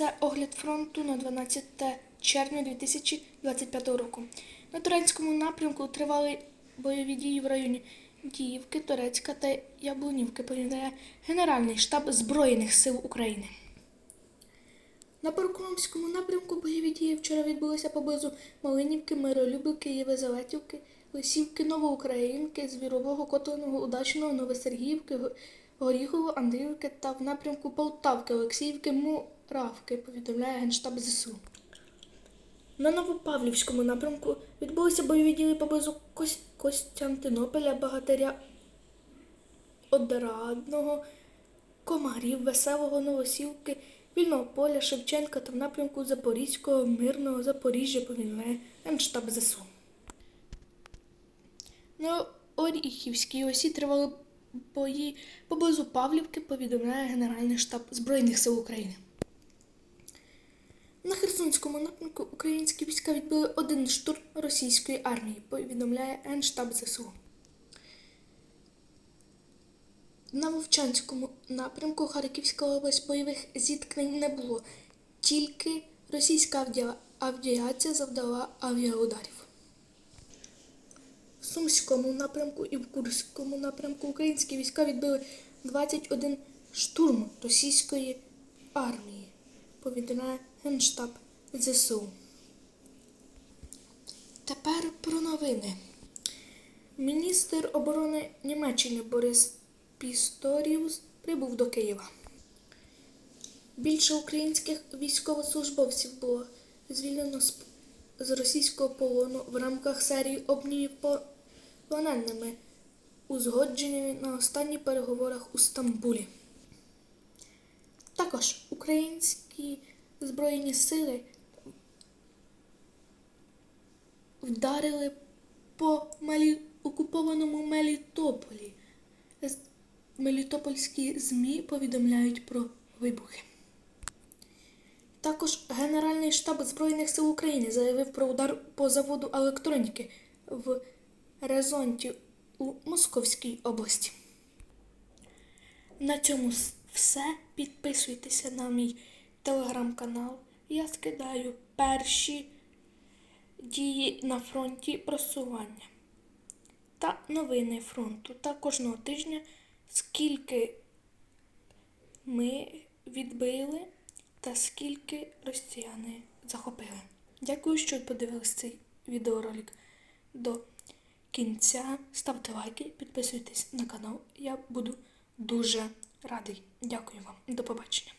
це огляд фронту на 12 червня 2025 року. На турецькому напрямку тривали бойові дії в районі Діївки, Торецька та Яблунівки, повідомляє Генеральний штаб Збройних сил України. На Паркомському напрямку бойові дії вчора відбулися поблизу Малинівки, Миролюбівки, Єлизаветівки, Лисівки, Новоукраїнки, Звірового, Котленого, Удачного, Новосергіївки, Го- Горіхово, Андріївки та в напрямку Полтавки, Олексіївки, Муравки, повідомляє Генштаб ЗСУ. На Новопавлівському напрямку відбулися бойові дії поблизу Костянтинополя, Багатиря Одрадного, Комарів, Веселого, Новосілки, Вільного поля, Шевченка та в напрямку Запорізького, Мирного, Запоріжжя повідомляє Генштаб ЗСУ. На Оріхівській осі тривали поблизу Павлівки, повідомляє Генеральний штаб Збройних сил України. На Херсонському напрямку українські війська відбили один штурм російської армії, повідомляє Генштаб ЗСУ. На Вовчанському напрямку Харківська область бойових зіткнень не було, тільки російська авіація завдала авіаударів. В Сумському напрямку і в Курському напрямку українські війська відбили 21 штурм російської армії, повідомляє Генштаб ЗСУ. Тепер про новини. Міністр оборони Німеччини Борис Пісторіус прибув до Києва. Більше українських військовослужбовців було звільнено з, російського полону в рамках серії обмінів по- полоненими, узгодженими на останніх переговорах у Стамбулі. Також українські збройні сили вдарили по Мелі... окупованому Мелітополі. Мелітопольські ЗМІ повідомляють про вибухи. Також Генеральний штаб Збройних сил України заявив про удар по заводу електроніки в Резонті у Московській області. На цьому все. Підписуйтеся на мій телеграм-канал. Я скидаю перші дії на фронті просування та новини фронту. Та кожного тижня скільки ми відбили та скільки росіяни захопили. Дякую, що подивились цей відеоролик до кінця. Ставте лайки, підписуйтесь на канал. Я буду дуже радий. Дякую вам. До побачення.